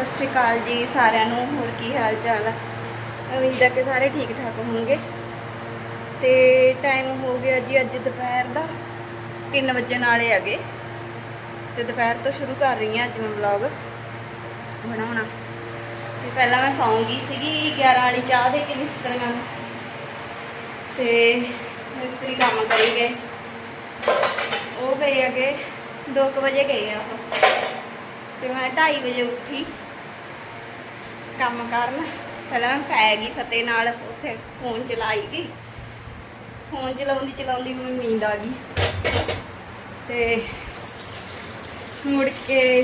ਸਤਿ ਸ਼੍ਰੀ ਅਕਾਲ ਜੀ ਸਾਰਿਆਂ ਨੂੰ, ਹੋਰ ਕੀ ਹਾਲ ਚਾਲ ਆ? ਉਮੀਦ ਹੈ ਕਿ ਸਾਰੇ ਠੀਕ ਠਾਕ ਹੋਣਗੇ। ਤੇ ਟਾਈਮ ਹੋ ਗਿਆ ਜੀ ਅੱਜ ਦੁਪਹਿਰ ਦਾ 3 ਵਜੇ ਨਾਲੇ ਹੈਗੇ। ਤੇ ਦੁਪਹਿਰ ਤੋਂ ਸ਼ੁਰੂ ਕਰ ਰਹੀ ਹਾਂ ਅੱਜ ਮੈਂ ਵਲੌਗ ਬਣਾਉਣਾ। ਤੇ ਪਹਿਲਾਂ ਮੈਂ ਸੌਂਗੀ ਸੀਗੀ 11 ਵਾਲੀ ਚਾਹ ਦੇ ਕੇ ਮਿਸਤਰੀਆਂ ਨੂੰ ਤੇ ਮਿਸਤਰੀ ਕੰਮ ਕਰੀ ਗਏ। ਉਹ ਗਏ ਹੈਗੇ 2 ਵਜੇ ਗਏ ਆ ਉਹ। ਤੇ ਮੈਂ 2:30 ਵਜੇ ਉੱਠੀ। ਕੰਮ ਕਰਨ। ਪਹਿਲਾਂ ਮੈਂ ਪੈ ਗਈ ਫਤਿਹ ਨਾਲ, ਉੱਥੇ ਫੋਨ ਚਲਾਈ ਗਈ। ਫੋਨ ਚਲਾਉਂਦੀ ਚਲਾਉਂਦੀ ਮੈਨੂੰ ਨੀਂਦ ਆ ਗਈ। ਤੇ ਮੁੜ ਕੇ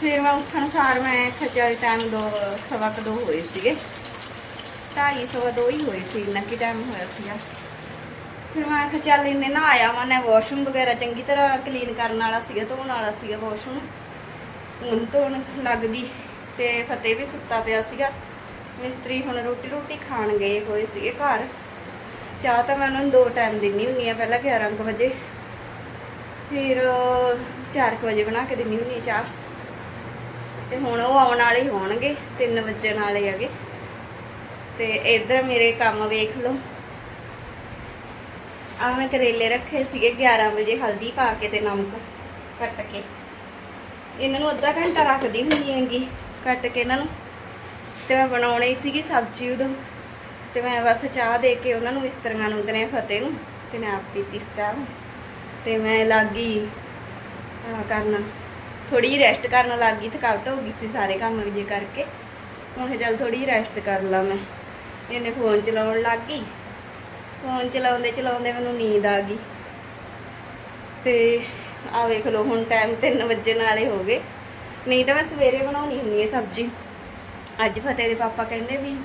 ਫਿਰ ਮੈਂ ਉੱਠਣ ਸਾਰ ਮੈਂ ਖਚਾਰੀ ਟਾਈਮ ਦੋ, ਸਵਾ ਕੁ ਦੋ ਹੋਏ ਸੀਗੇ। ਢਾਈ ਸਵਾ ਦੋ ਹੀ ਹੋਏ ਸੀ, ਇੰਨਾ ਕੀ ਟਾਈਮ ਹੋਇਆ ਸੀਗਾ। ਫਿਰ ਮੈਂ ਕਿਹਾ ਚੱਲ ਇਹਨੇ ਨਾ ਆਇਆ ਵਾ ਨੇ ਵਾਸ਼ਰੂਮ ਵਗੈਰਾ ਚੰਗੀ ਤਰ੍ਹਾਂ ਕਲੀਨ ਕਰਨ ਵਾਲਾ ਸੀਗਾ, ਧੋਣ ਵਾਲਾ ਸੀਗਾ ਵਾਸ਼ਰੂਮ ਹੁਣ ਧੋਣ ਲੱਗ ਗਈ। ਤੇ ਫਤਿਹ ਵੀ ਸੁੱਤਾ ਪਿਆ ਸੀਗਾ। ਮਿਸਤਰੀ ਹੁਣ ਰੋਟੀ ਰੋਟੀ ਖਾਣ ਗਏ ਹੋਏ ਸੀਗੇ ਘਰ। ਚਾਹ ਤਾਂ ਮੈਂ ਉਹਨਾਂ ਨੂੰ ਦੋ ਟਾਈਮ ਦਿੰਨੀ ਹੁੰਨੀ ਆ, ਪਹਿਲਾਂ 11 ਕੁ ਵਜੇ। ਫਿਰ 4 ਵਜੇ ਬਣਾ ਕੇ ਦਿੰਨੀ ਹੁੰਨੀ ਚਾਹ। ਤੇ ਹੁਣ ਉਹ ਆਉਣ ਵਾਲੇ ਹੋਣਗੇ 3 ਵਜੇ ਨਾਲੇ ਹੈਗੇ। ਤੇ ਇਧਰ ਮੇਰੇ ਕੰਮ ਵੇਖ ਲਓ। ਆ ਮੈਂ ਕਰੇਲੇ ਰੱਖੇ ਸੀਗੇ 11 ਵਜੇ, ਹਲਦੀ ਪਾ ਕੇ ਤੇ ਨਮਕ ਕੱਟ ਕੇ। ਇਹਨਾਂ ਨੂੰ ਅੱਧਾ ਘੰਟਾ ਰੱਖਦੀ ਹੁੰਦੀ ਹੈਗੀ। ਕੱਟ ਕੇ ਇਹਨਾਂ ਨੂੰ ਤੇ ਮੈਂ ਬਣਾਉਣੀ ਸੀਗੀ ਸਬਜ਼ੀ ਉਦੋਂ। ਤੇ ਮੈਂ ਬਸ ਚਾਹ ਦੇ ਕੇ ਉਹਨਾਂ ਨੂੰ ਮਿਸਤਰੀਆਂ ਨੂੰ ਤੇ ਫਤਿਹ ਨੂੰ ਤੇ ਮੈਂ ਆਪ ਪੀਤੀ ਸੀ ਚਾਹ ਤੇ ਮੈਂ ਲੱਗੀ ਕਰਨ। ਥੋੜੀ ਜਿਹੀ ਰੈਸਟ ਕਰਨ ਲੱਗ ਗਈ, ਥਕਾਵਟ ਹੋ ਗਈ ਸੀ ਸਾਰੇ ਕੰਮ ਜੇ ਕਰਕੇ। ਹੁਣ ਚੱਲ ਥੋੜੀ ਜਿਹੀ ਰੈਸਟ ਕਰ ਲਾਂ ਮੈਂ। ਇਹਨੇ ਫੋਨ ਚਲਾਉਣ ਲੱਗ ਗਈ। ਫੋਨ ਚਲਾਉਂਦੇ ਚਲਾਉਂਦੇ ਮੈਨੂੰ ਨੀਂਦ ਆ ਗਈ। ਤੇ ਆ ਵੇਖ ਲਓ ਹੁਣ ਟਾਈਮ 3 ਵਜੇ ਨਾਲੇ ਹੋ ਗਏ। ਨਹੀਂ ਤਾਂ ਮੈਂ ਸਵੇਰੇ ਬਣਾਉਣੀ ਹੁੰਦੀ ਹੈ ਸਬਜ਼ੀ। ਅੱਜ ਫਤਿਹ ਦੇ ਪਾਪਾ ਕਹਿੰਦੇ ਵੀ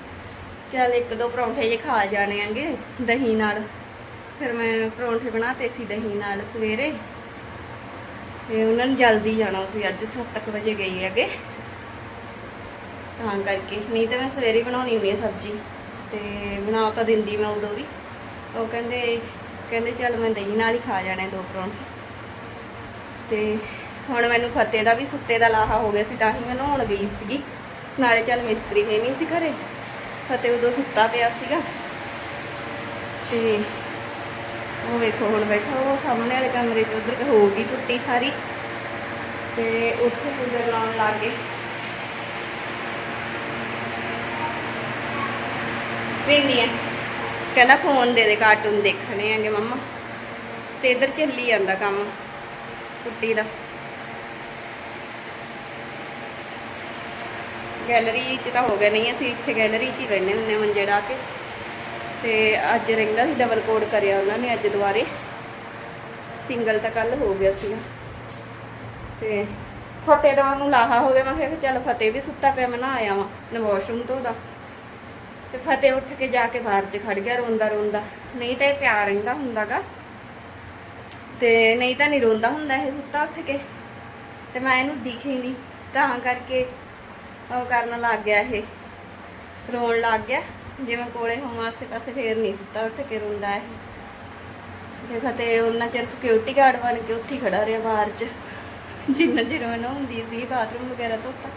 ਚੱਲ ਇੱਕ ਦੋ ਪਰੌਂਠੇ ਜੇ ਖਾ ਜਾਣੇ ਆਂਗੇ ਦਹੀਂ ਨਾਲ। ਫਿਰ ਮੈਂ ਪਰੌਂਠੇ ਬਣਾਤੇ ਸੀ ਦਹੀਂ ਨਾਲ ਸਵੇਰੇ। ਤੇ ਉਹਨਾਂ ਨੂੰ ਜਲਦੀ ਜਾਣਾ ਸੀ, ਅੱਜ 7:00 ਵਜੇ ਗਈ ਹੈਗੇ। ਤਾਂ ਕਰਕੇ ਨਹੀਂ ਤਾਂ ਮੈਂ ਸਵੇਰੇ ਬਣਾਉਣੀ ਹੁੰਦੀ ਹੈ ਸਬਜ਼ੀ। ਤੇ ਬਣਾ ਤਾਂ ਦਿੰਦੀ ਮੈਂ ਉਦੋਂ ਵੀ। ਉਹ ਕਹਿੰਦੇ ਕਹਿੰਦੇ ਚੱਲ ਮੈਂ ਦਹੀਂ ਨਾਲ ਹੀ ਖਾ ਜਾਣੇ ਦੋ ਪਰੌਂਠੇ। ਤੇ ਹੁਣ ਮੈਨੂੰ ਫਤਿਹ ਦਾ ਵੀ ਸੁੱਤੇ ਦਾ ਲਾਹਾ ਹੋ ਗਿਆ ਸੀ, ਤਾਂ ਹੀ ਮੈਂ ਨਹਾਉਣ ਗਈ ਸੀਗੀ। ਨਾਲੇ ਚੱਲ ਮਿਸਤਰੀ ਹੈ ਨਹੀਂ ਸੀ ਘਰੇ। ਫਤਿਹ ਉਦੋਂ ਸੁੱਤਾ ਪਿਆ ਸੀਗਾ। ਤੇ ਉਹ ਵੇਖੋ, ਹੁਣ ਬੈਠਾ, ਉਹ ਸਾਹਮਣੇ ਵਾਲੇ ਕਮਰੇ 'ਚ ਉਧਰ ਹੋ ਗਈ ਟੁੱਟੀ ਸਾਰੀ। ਤੇ ਉੱਥੇ ਕੂਲਰ ਲਾਉਣ ਲੱਗ ਗਏ। ਦਿੰਨੀ ਹੈ ਕਹਿੰਦਾ ਫੋਨ ਦੇ ਦੇ ਕਾਰਟੂਨ ਦੇਖਣੇ ਆਂਗੇ ਮੰਮਾ। ਤੇ ਇਧਰ ਚੱਲੀ ਜਾਂਦਾ ਕੰਮ, ਟੁੱਟੀ ਦਾ। ਗੈਲਰੀ 'ਚ ਤਾਂ ਹੋ ਗਿਆ ਨਹੀਂ, ਅਸੀਂ ਇੱਥੇ ਗੈਲਰੀ 'ਚ ਹੀ ਬੈਠੇ ਹੁੰਨੇ ਮੰਜੇ ਕੇ। ਤੇ ਅੱਜ ਰਹਿੰਦਾ ਸੀ ਡਬਲ ਕੋਡ ਕਰਿਆ ਉਹਨਾਂ ਨੇ ਅੱਜ ਦੁਬਾਰੇ। ਸਿੰਗਲ ਤਾਂ ਕੱਲ ਹੋ ਗਿਆ ਸੀਗਾ। ਤੇ ਫਤਿਹ ਦਾ ਨੂੰ ਲਾਹਾ ਹੋ ਗਿਆ, ਮੈਂ ਕਿਹਾ ਚੱਲ ਫਤਿਹ ਵੀ ਸੁੱਤਾ ਪਿਆ, ਮੈਂ ਨਾ ਆਇਆ ਵਾਂ, ਨਾ ਵਾਸ਼ਰੂਮ ਤੋਂ ਦਾ ਤੇ ਫਤਿਹ ਉੱਠ ਕੇ ਜਾ ਕੇ ਬਾਹਰ 'ਚ ਖੜ ਗਿਆ, ਰੋਂਦਾ ਰੋਂਦਾ। ਨਹੀਂ ਤਾਂ ਇਹ ਪਿਆ ਰਹਿੰਦਾ ਹੁੰਦਾਗਾ। ਤੇ ਨਹੀਂ ਤਾਂ ਨਹੀਂ ਰੋਂਦਾ ਹੁੰਦਾ ਇਹ ਸੁੱਤਾ ਉੱਠ ਕੇ। ਤੇ ਮੈਂ ਇਹਨੂੰ ਦਿਖੀ ਨਹੀਂ। ਤਾਂ ਕਰਕੇ ਉਹ ਕਰਨ ਲੱਗ ਗਿਆ ਇਹ। ਰੋਣ ਲੱਗ ਗਿਆ। ਜਿਵੇਂ ਕੋਲੇ ਹੋਵਾਂ ਆਸੇ ਪਾਸੇ ਫੇਰ ਨਹੀਂ ਸੁੱਤਾ ਉੱਠ ਕੇ ਰੋਂਦਾ ਇਹ। ਤੇ ਉਹਨਾਂ ਚਿਰ ਸਿਕਿਉਰਿਟੀ ਗਾਰਡ ਬਣ ਕੇ ਉੱਥੇ ਖੜਾ ਰਿਹਾ ਬਾਹਰ 'ਚ। ਜਿੰਨਾ ਚਿਰ ਮੈਂ ਹੁੰਦੀ ਸੀ ਬਾਥਰੂਮ ਵਗੈਰਾ ਧੋਤਾ,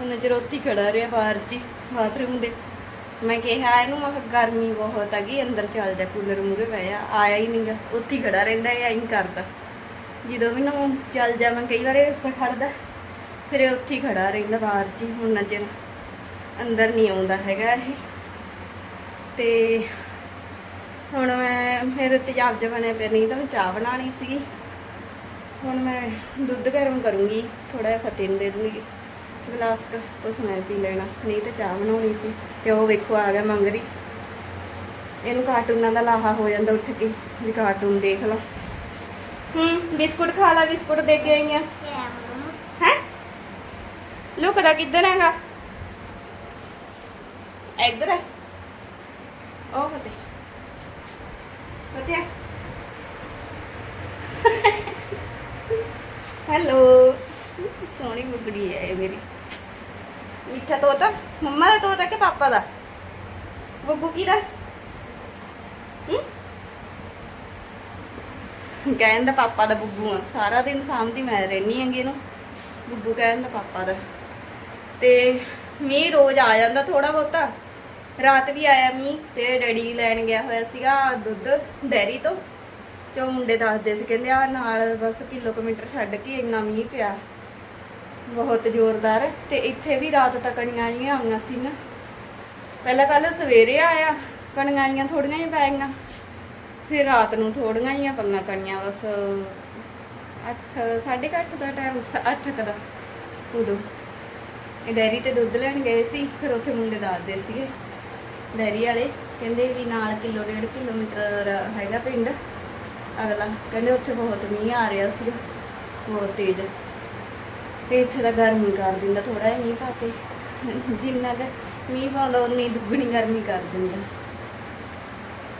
ਉਹਨਾਂ ਚਿਰ ਉੱਥੇ ਖੜਾ ਰਿਹਾ ਬਾਹਰ 'ਚ ਬਾਥਰੂਮ ਦੇ। ਮੈਂ ਕਿਹਾ ਇਹਨੂੰ, ਮੈਂ ਕਿਹਾ ਗਰਮੀ ਬਹੁਤ ਹੈਗੀ, ਅੰਦਰ ਚੱਲ ਜਾ ਕੂਲਰ ਮੂਰੇ ਬਹਿ ਜਾ। ਆਇਆ ਹੀ ਨਹੀਂਗਾ ਉੱਥੇ ਖੜਾ ਰਹਿੰਦਾ, ਇਹ ਐਂ ਕਰਦਾ। ਜਦੋਂ ਵੀ ਨਾ ਚੱਲ ਜਾ, ਮੈਂ ਕਈ ਵਾਰ ਉੱਪਰ ਖੜਦਾ ਫਿਰ ਇਹ ਉੱਥੇ ਹੀ ਖੜਾ ਰਹਿੰਦਾ ਬਾਹਰ ਜੀ ਹੀ ਹੁਣ ਚਿਰ ਅੰਦਰ ਨਹੀਂ ਆਉਂਦਾ ਹੈਗਾ ਇਹ। ਤੇ ਹੁਣ ਮੈਂ ਫਿਰ ਤੇਜ਼ਾਬ ਜਿਹਾ ਬਣਿਆ ਪਿਆ ਨਹੀਂ ਤਾਂ ਮੈਂ ਚਾਹ ਬਣਾਣੀ ਸੀਗੀ। ਹੁਣ ਮੈਂ ਦੁੱਧ ਗਰਮ ਕਰੂੰਗੀ ਥੋੜਾ ਜਿਹਾ ਫਤਿਹ ਨੂੰ ਦੇ ਦੂੰਗੀ। ਗਲਾਸ ਕ ਉਸ ਮੈਂ ਪੀ ਲੈਣਾ, ਨਹੀਂ ਤਾਂ ਚਾਹ ਬਣਾਉਣੀ ਸੀ। ਤੇ ਉਹ ਵੇਖੋ ਆ ਗਿਆ ਮੰਗਰੀ। ਇਹਨੂੰ ਕਾਰਟੂਨਾਂ ਦਾ ਲਾਹਾ ਹੋ ਜਾਂਦਾ ਉੱਠ ਕੇ, ਵੀ ਕਾਰਟੂਨ ਦੇਖ ਲਾ ਹੂੰ, ਬਿਸਕੁਟ ਖਾ ਲਾ, ਬਿਸਕੁਟ ਦੇ ਕੇ ਆਈਆਂ ਹੈ ਲੁਕਦਾ ਕਿੱਧਰ ਹੈਗਾ ਇੱਧਰ ਹੈ ਉਹ ਫਤਿਹ ਫਤਿਹ ਹੈਲੋ ਸੋਹਣੀ ਬੁਗੜੀ ਹੈ ਇਹ ਮੇਰੀ ਮਿੱਠਾ ਤੋਤਾ ਮੰਮਾ ਦਾ ਤੋਤਾ ਕਿ ਪਾਪਾ ਦਾ ਬੱਗੂ ਕੀ ਦਾ ਹੂੰ ਕਹਿੰਦਾ ਪਾਪਾ ਦਾ ਬੁੱਗੂ ਆ ਸਾਰਾ ਦਿਨ ਸਾਂਭਦੀ ਮੈਂ ਰਹਿਣੀ ਹੈਗੀ ਇਹਨੂੰ ਗੁੱਗੂ ਕਹਿਣ ਦਾ ਪਾਪਾ ਦਾ ਤੇ ਮੀਂਹ ਰੋਜ਼ ਆ ਜਾਂਦਾ ਥੋੜਾ ਬਹੁਤਾ। ਰਾਤ ਵੀ ਆਇਆ ਮੀਂਹ ਤੇ ਡੈਡੀ ਲੈਣ ਗਿਆ ਹੋਇਆ ਸੀਗਾ ਦੁੱਧ ਡੈਰੀ ਤੋਂ ਤੇ ਉਹ ਮੁੰਡੇ ਦੱਸਦੇ ਸੀ, ਕਹਿੰਦੇ ਆ ਨਾਲ ਬਸ ਕਿਲੋਮੀਟਰ ਛੱਡ ਕੇ ਇੰਨਾ ਮੀਂਹ ਪਿਆ। ਬਹੁਤ ਜ਼ੋਰਦਾਰ। ਤੇ ਇੱਥੇ ਵੀ ਰਾਤ ਤੱਕ ਕਣੀਆਂ ਆਈਆਂ ਆਈਆਂ ਸੀ ਨਾ। ਪਹਿਲਾਂ ਕੱਲ ਸਵੇਰੇ ਆਇਆ, ਕਣੀਆਂ ਆਈਆਂ ਥੋੜੀਆਂ ਹੀ ਪੈ ਫਿਰ ਰਾਤ ਨੂੰ ਥੋੜੀਆਂ ਹੀ ਪੰਗਾ ਕਣੀਆਂ, ਬਸ 8 8:30 ਦਾ ਟਾਈਮ 8 ਦਾ ਉਦੋਂ। ਡੈਰੀ ਤੇ ਦੁੱਧ ਲੈਣ ਗਏ ਸੀ, ਫਿਰ ਉੱਥੇ ਮੁੰਡੇ ਦੱਸਦੇ ਸੀਗੇ। ਡੈਰੀ ਵਾਲੇ ਕਹਿੰਦੇ ਵੀ ਨਾਲ ਕਿਲੋ, ਡੇਢ ਕਿਲੋਮੀਟਰ ਹੈਗਾ ਪਿੰਡ। ਅਗਲਾ ਕਹਿੰਦੇ ਉੱਥੇ ਬਹੁਤ ਮੀਂਹ ਆ ਰਿਹਾ ਸੀ ਬਹੁਤ ਤੇਜ਼। ਤੇ ਇੱਥੇ ਤਾਂ ਗਰਮੀ ਕਰ ਦਿੰਦਾ ਥੋੜਾ ਜਿਹਾ ਮੀਂਹ ਪਾ ਕੇ। ਜਿੰਨਾ ਕ ਮੀਂਹ ਪਾਉਂਦਾ ਉਨੀ ਦੁੱਗਣੀ ਗਰਮੀ ਕਰ ਦਿੰਦਾ।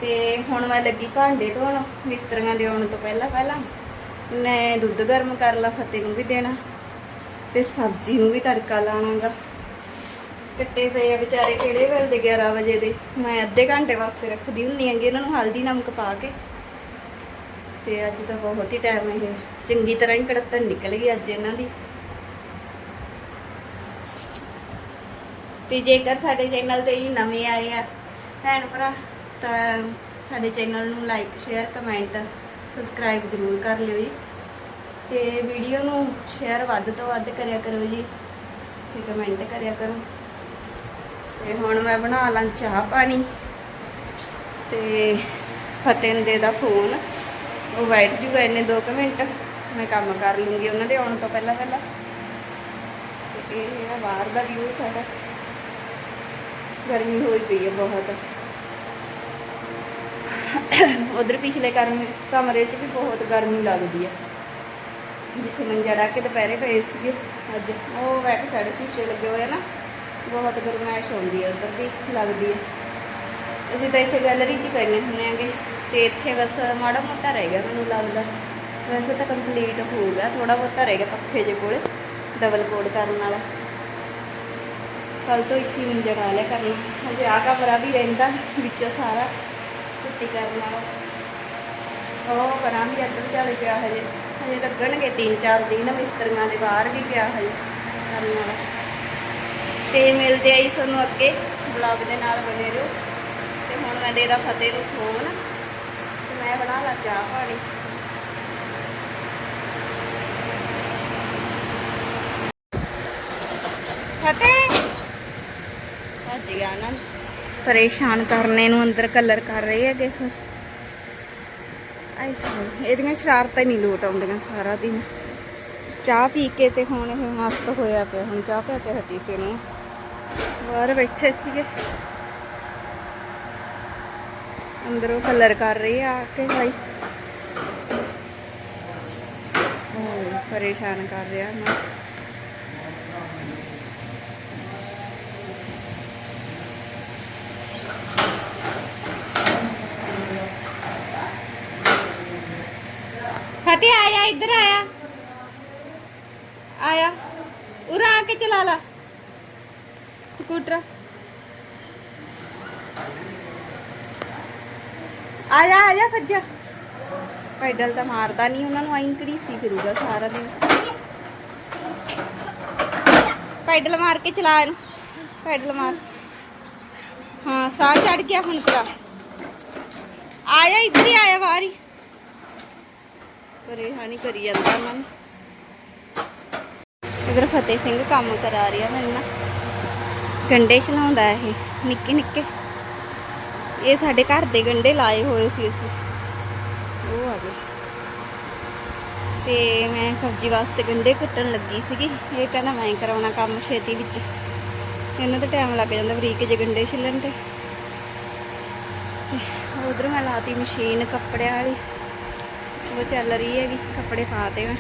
ਤੇ ਹੁਣ ਮੈਂ ਲੱਗੀ ਭਾਂਡੇ ਧੋਣ, ਮਿਸਤਰੀਆਂ ਦੇ ਆਉਣ ਤੋਂ ਪਹਿਲਾਂ ਪਹਿਲਾਂ ਮੈਂ ਦੁੱਧ ਗਰਮ ਕਰ ਲਾ ਫਤਿਹ ਨੂੰ ਵੀ ਦੇਣਾ। ਤੇ ਸਬਜ਼ੀ ਨੂੰ ਵੀ ਤੜਕਾ ਲਾਣਾਗਾ ਕੱਟੇ ਪਏ ਆ ਵਿਚਾਰੇ ਕਿਹੜੇ ਵੇਲੇ ਦੇ 11 ਵਜੇ ਦੇ। ਮੈਂ ਅੱਧੇ ਘੰਟੇ ਵਾਸਤੇ ਰੱਖਦੀ ਹੁੰਨੀ ਆਂਗੀ ਇਹਨਾਂ ਨੂੰ ਹਲਦੀ ਨਮਕ ਪਾ ਕੇ। ਤੇ ਅੱਜ ਤਾਂ ਬਹੁਤ ਹੀ ਟਾਈਮ ਇਹ ਚੰਗੀ ਤਰ੍ਹਾਂ ਹੀ ਕੜਤਨ ਨਿਕਲ ਗਈ ਅੱਜ ਇਹਨਾਂ ਦੀ। ਤੇ ਜੇਕਰ ਸਾਡੇ ਚੈਨਲ ਤੇ ਨਵੇਂ ਆਏ ਆ ਭੈਣ ਭਰਾ, ਤਾਂ ਸਾਡੇ ਚੈਨਲ ਨੂੰ ਲਾਈਕ ਸ਼ੇਅਰ ਕਮੈਂਟ ਸਬਸਕ੍ਰਾਈਬ ਜ਼ਰੂਰ ਕਰ ਲਿਓ ਜੀ। ਤੇ ਵੀਡੀਓ ਨੂੰ ਸ਼ੇਅਰ ਵੱਧ ਤੋਂ ਵੱਧ ਕਰਿਆ ਕਰੋ ਜੀ ਤੇ ਕਮੈਂਟ ਕਰਿਆ ਕਰੋ। ਤੇ ਹੁਣ ਮੈਂ ਬਣਾ ਲਾਂ ਚਾਹ ਪਾਣੀ ਤੇ ਫਤਿਹ ਦੇ ਦਾ ਫੋਨ ਉਹ ਬੈਠ ਜੂਗਾ ਇਹਨੇ 2 ਮਿੰਟ। ਮੈਂ ਕੰਮ ਕਰ ਲੂੰਗੀ ਉਹਨਾਂ ਦੇ ਆਉਣ ਤੋਂ ਪਹਿਲਾਂ ਪਹਿਲਾਂ। ਤੇ ਇਹ ਹੈ ਬਾਹਰ ਦਾ ਵਿਊ ਸਾਡਾ। ਗਰਮੀ ਹੋਈ ਪਈ ਹੈ ਬਹੁਤ। ਉਧਰ ਪਿਛਲੇ ਕਮਰੇ ਕਮਰੇ 'ਚ ਵੀ ਬਹੁਤ ਗਰਮੀ ਲੱਗਦੀ ਹੈ ਜਿੱਥੇ ਮੰਜਾ ਡਾ ਕੇ ਦੁਪਹਿਰੇ ਪਏ ਸੀਗੇ। ਅੱਜ ਉਹ ਵੈਕ ਸਾਡੇ ਸ਼ੀਸ਼ੇ ਲੱਗੇ ਹੋਏ ਨਾ, ਬਹੁਤ ਗਰਮੈਸ਼ ਆਉਂਦੀ ਹੈ ਉਧਰ ਦੀ, ਲੱਗਦੀ ਹੈ ਅਸੀਂ ਤਾਂ ਇੱਥੇ ਗੈਲਰੀ 'ਚ ਹੀ ਪੈਨੇ ਹੁੰਦੇ ਆਂਗੇ ਤੇ ਇੱਥੇ ਬਸ ਮਾੜਾ ਮੋਟਾ ਰਹਿ ਗਿਆ ਮੈਨੂੰ ਲੱਗਦਾ। ਵੈਸੇ ਤਾਂ ਕੰਪਲੀਟ ਹੋ ਗਿਆ ਥੋੜਾ ਬਹੁਤਾ ਰਹਿ ਗਿਆ ਪੱਖੇ ਜੇ ਕੋਲੇ ਡਬਲ ਕੋਡ ਕਰਨ ਵਾਲਾ। ਕੱਲ ਤੋਂ ਇੱਥੇ ਮੰਜਾ ਡਾ ਲਿਆ ਕਰਨਾ। ਹਜੇ ਆ ਕਮਰਾ ਵੀ ਰਹਿੰਦਾ ਵਿੱਚੋਂ ਸਾਰਾ ਪੁੱਟੀ ਕਰਨ ਵਾਲਾ। ਉਹ ਪਰਾਂ ਵੀ ਅੱਧ ਵਿਚਾਲੇ ਪਿਆ ਹਜੇ। ਹਜੇ ਲੱਗਣਗੇ 3-4 ਦਿਨ, ਮਿਸਤਰੀਆਂ ਦੇ ਬਾਹਰ ਵੀ ਗਿਆ ਹਜੇ ਕਰਨ ਵਾਲਾ। ਤੇ ਮਿਲਦੇ ਆਈ ਤੁਹਾਨੂੰ ਅੱਗੇ ਬਲੌਗ ਦੇ ਨਾਲ ਬਣੇ ਰਹੋ ਤੇ ਹੁਣ ਮੈਂ ਦੇ ਫਤਿਹ ਨੂੰ ਫੋਨ ਤੇ ਮੈਂ ਬਣਾ ਲਾ ਚਾਹ ਪਾਣੀ। ਫਤਿਹ! ਭੱਜ ਗਿਆ ਨਾ। ਪਰੇਸ਼ਾਨ ਕਰਨੇ ਨੂੰ ਅੰਦਰ ਕਲਰ ਕਰ ਰਹੇ ਹੈਗੇ। ਫਿਰ ਇਹਦੀਆਂ ਸ਼ਰਾਰਤਾਂ ਨਹੀਂ ਲੋਟ ਆਉਂਦੀਆਂ ਸਾਰਾ ਦਿਨ। ਚਾਹ ਪੀ ਕੇ ਤੇ ਹੁਣ ਇਹ ਮਸਤ ਹੋਇਆ ਪਿਆ, ਹੁਣ ਚਾਹ ਪੀ ਕੇ ਹਟੀ ਸੀ ਨੂੰ ਬਾਹਰ ਬੈਠੇ ਸੀਗੇ। ਅੰਦਰੋਂ ਕਲਰ ਕਰ ਰਹੇ ਆ ਕੇ ਭਾਈ ਪਰੇਸ਼ਾਨ ਕਰ ਰਿਹਾ ਨਾ ਫਤਿਹ ਆਇਆ ਇੱਧਰ ਆਇਆ ਆਇਆ ਉਰਾ ਆ ਕੇ ਚਲਾ ਲਾ ਸਕੂਟਰ ਆ ਜਾ ਆ ਜਾ ਫੱਜਾ ਪੈਡਲ ਤਾਂ ਮਾਰਦਾ ਨਹੀਂ ਉਹਨਾਂ ਨੂੰ ਆਈਂ ਕਰੀਸੀ ਫਿਰੂਗਾ ਸਾਰਾ ਦਿਨ ਪੈਡਲ ਮਾਰ ਕੇ ਚਲਾ ਇਹਨੂੰ ਪੈਡਲ ਮਾਰ ਹਾਂ ਸਾਹ ਚੜ ਗਿਆ ਹੁਣ ਤੇਰਾ ਆਇਆ ਇੱਧਰ ਹੀ ਆਇਆ ਬਾਹਰ ਹੀ ਪਰੇਸ਼ਾਨੀ ਕਰੀ ਜਾਂਦਾ ਉਹਨਾਂ ਇਧਰ ਫਤਿਹ ਸਿੰਘ ਕੰਮ ਕਰਾ ਰਿਹਾ ਮੈਨੂੰ ਨਾ ਗੰਡੇ ਛਲਾਉਂਦਾ ਇਹ, ਨਿੱਕੇ ਨਿੱਕੇ। ਇਹ ਸਾਡੇ ਘਰ ਦੇ ਗੰਡੇ ਲਾਏ ਹੋਏ ਸੀ ਅਸੀਂ। ਉਹ ਆ ਗਏ। ਤੇ ਮੈਂ ਸਬਜ਼ੀ ਵਾਸਤੇ ਗੰਡੇ ਕੱਟਣ ਲੱਗੀ ਸੀਗੀ। ਇਹ ਕਹਿੰਦਾ ਮੈਂ ਕਰਾਉਣਾ ਕੰਮ ਛੇਤੀ ਵਿੱਚ। ਇਹਨਾਂ ਦਾ ਟਾਈਮ ਲੱਗ ਜਾਂਦਾ ਬਰੀਕ ਜੇ ਗੰਡੇ ਛਿੱਲਣ ਤੇ ਉਧਰ ਮੈਂ ਲਾਤੀ ਮਸ਼ੀਨ ਕੱਪੜਿਆਂ ਵਾਲੀ। ਉਹ ਚੱਲ ਰਹੀ ਹੈ ਵੀ ਕੱਪੜੇ ਪਾਤੇ ਮੈਂ।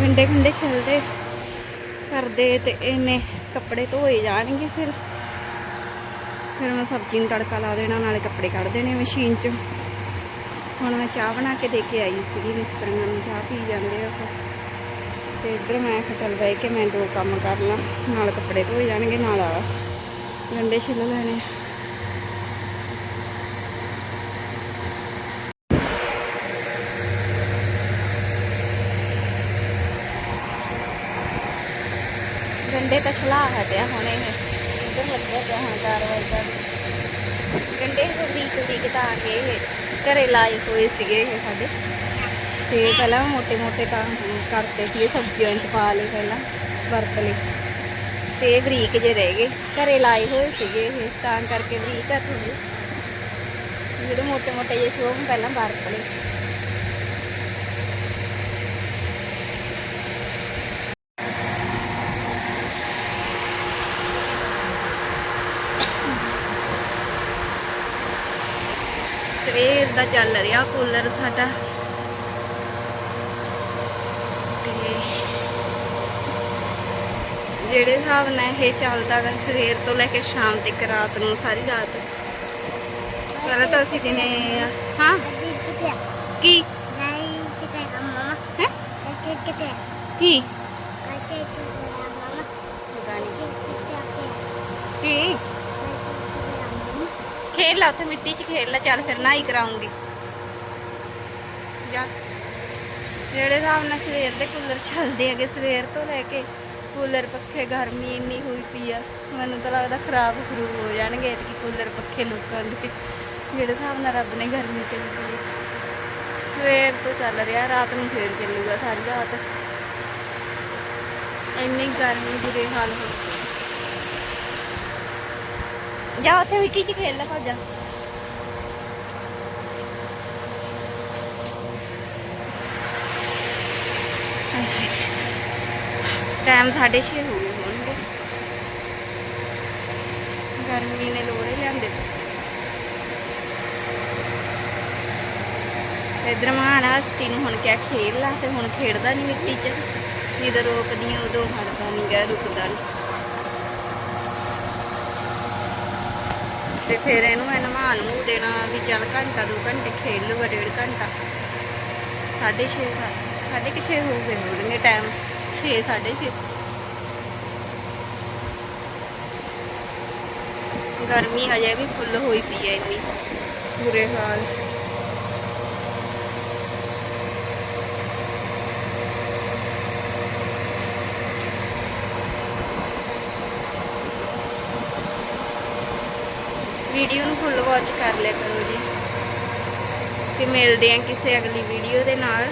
ਗੰਡੇ ਗੰਡੇ ਛਲਦੇ ਕਰਦੇ ਤੇ ਇਹਨੇ ਕੱਪੜੇ ਧੋਏ ਜਾਣਗੇ ਫਿਰ। ਫਿਰ ਮੈਂ ਸਬਜ਼ੀ ਨੂੰ ਤੜਕਾ ਲਾ ਦੇਣਾ, ਨਾਲੇ ਕੱਪੜੇ ਕੱਢ ਦੇਣੇ ਮਸ਼ੀਨ 'ਚ। ਹੁਣ ਮੈਂ ਚਾਹ ਬਣਾ ਕੇ ਦੇ ਕੇ ਆਈ ਸੀਗੀ, ਮਿਸਤਰੀਆਂ ਨੂੰ ਚਾਹ ਪੀ ਜਾਂਦੇ ਆ ਉਹ। ਤੇ ਇੱਧਰ ਮੈਂ ਕਿਹਾ ਚੱਲ ਬਹਿ ਕੇ ਮੈਂ ਦੋ ਕੰਮ ਕਰ ਲਾਂ। ਨਾਲ ਕੱਪੜੇ ਧੋਏ ਜਾਣਗੇ, ਨਾਲ ਆ। ਗੰਡੇ ਛਿੱਲ ਲੈਣੇ ਗੰਡੇ ਤਾਂ ਛਲਾ ਹਟਿਆ ਹੁਣ ਇਹ। ਇੱਧਰ ਲੱਗਿਆ ਪਿਆ ਹੁਣ ਕਾਰਵਾਈ ਕਰ ਗੰਡੇ ਵੀ ਬਰੀਕ ਤਾਂ ਆ ਕੇ ਘਰੇ ਲਾਏ ਹੋਏ ਸੀਗੇ ਇਹ ਸਾਡੇ। ਤੇ ਪਹਿਲਾਂ ਮੋਟੇ ਮੋਟੇ ਕੰਮ ਕਰਤੇ ਸੀ ਸਬਜ਼ੀਆਂ ਚ ਪਾ ਲਏ ਪਹਿਲਾਂ, ਵਰਤ ਲਏ। ਤੇ ਬਰੀਕ ਜੇ ਰਹਿ ਗਏ। ਘਰੇ ਲਾਏ ਹੋਏ ਸੀਗੇ ਇਹ, ਤਾਂ ਕਰਕੇ ਬਰੀਕ ਆ ਥੋੜੇ ਜਿਹੜੇ ਮੋਟੇ ਮੋਟੇ ਜੇ ਸੀ, ਉਹ ਪਹਿਲਾਂ ਵਰਤ ਲਏ। ਸਵੇਰ ਦਾ ਚੱਲ ਰਿਹਾ ਕੂਲਰ ਸਾਡਾ। ਜਿਹੜੇ ਹਿਸਾਬ ਨਾਲ ਇਹ ਚੱਲਦਾ ਗਾ, ਸਵੇਰ ਤੋਂ ਲੈ ਕੇ ਸ਼ਾਮ ਤੱਕ, ਰਾਤ ਨੂੰ ਸਾਰੀ ਰਾਤ। ਪਹਿਲਾਂ ਤਾਂ ਅਸੀਂ ਦਿਨੇ, ਹਾਂ? ਕੀ? ਕੀ? ਕੀ? ਖੇਲ ਲਾ, ਉੱਥੇ ਮਿੱਟੀ 'ਚ ਖੇਲ ਲਾ, ਚੱਲ ਫਿਰ ਨਹਾਈ ਹੀ ਕਰਾਉਂਗੀ। ਜਾ। ਜਿਹੜੇ ਹਿਸਾਬ ਨਾਲ ਸਵੇਰ ਦੇ ਕੂਲਰ ਚੱਲਦੇ ਹੈਗੇ, ਸਵੇਰ ਤੋਂ ਲੈ ਕੇ ਕੂਲਰ ਪੱਖੇ ਗਰਮੀ ਇੰਨੀ ਹੋਈ ਪਈ ਆ, ਮੈਨੂੰ ਤਾਂ ਲੱਗਦਾ ਖਰਾਬ ਖਰੂਬ ਹੋ ਜਾਣਗੇ ਕਿ ਕੂਲਰ ਪੱਖੇ ਲੋਕਾਂ ਦੇ। ਜਿਹੜੇ ਹਿਸਾਬ ਨਾਲ ਰੱਬ ਨੇ ਗਰਮੀ ਚੱਲੀ ਪਈ ਸਵੇਰ ਤੋਂ ਚੱਲ ਰਿਹਾ, ਰਾਤ ਨੂੰ ਫੇਰ ਚੱਲੂਗਾ ਸਾਰੀ ਰਾਤ। ਇੰਨੀ ਗਰਮੀ ਬੁਰੇ ਹਾਲ ਹੋ ਜਾ ਉੱਥੇ ਮਿੱਟੀ 'ਚ ਖੇਲ ਲੈ ਭੱਜ ਟਾਈਮ 6:30 ਹੋ ਗਏ ਹੋਣਗੇ। ਗਰਮੀ ਨੇ ਲੋੜੇ ਲਿਆਂਦੇ। ਇਧਰ ਮਹਾਨ ਹਸਤੀ ਨੂੰ ਹੁਣ ਕਿਆ ਖੇਡ ਲਾ ਤੇ ਹੁਣ ਖੇਡਦਾ ਨਹੀਂ ਮਿੱਟੀ 'ਚ। ਜਦੋਂ ਰੋਕਦੀ ਆ ਉਦੋਂ ਹਟਦਾ ਨਹੀਂ ਗਾ, ਰੁਕਦਾ ਨਹੀਂ ਤੇ ਫਿਰ ਇਹਨੂੰ ਮੈਂ ਨਵਾ ਨੂੰ ਦੇਣਾ ਵੀ ਚੱਲ ਘੰਟਾ, ਦੋ ਘੰਟੇ ਖੇਡ ਲੂਗਾ ਡੇਢ ਘੰਟਾ। 6:30 ਸਾਢੇ ਕੁ ਛੇ ਹੋ ਗਏ ਹੋਣਗੇ ਟਾਈਮ 6 6:30 ਗਰਮੀ ਹਜੇ ਵੀ ਫੁੱਲ ਹੋਈ ਪਈ ਹੈ ਇੰਨੀ। ਬੁਰੇ ਹਾਲ। ਵੀਡੀਓ ਨੂੰ ਫੁੱਲ ਵਾਚ ਕਰ ਲਿਆ ਕਰੋ ਜੀ। ਤੇ ਮਿਲਦੇ ਆਂ ਕਿਸੇ ਅਗਲੀ ਵੀਡੀਓ ਦੇ ਨਾਲ।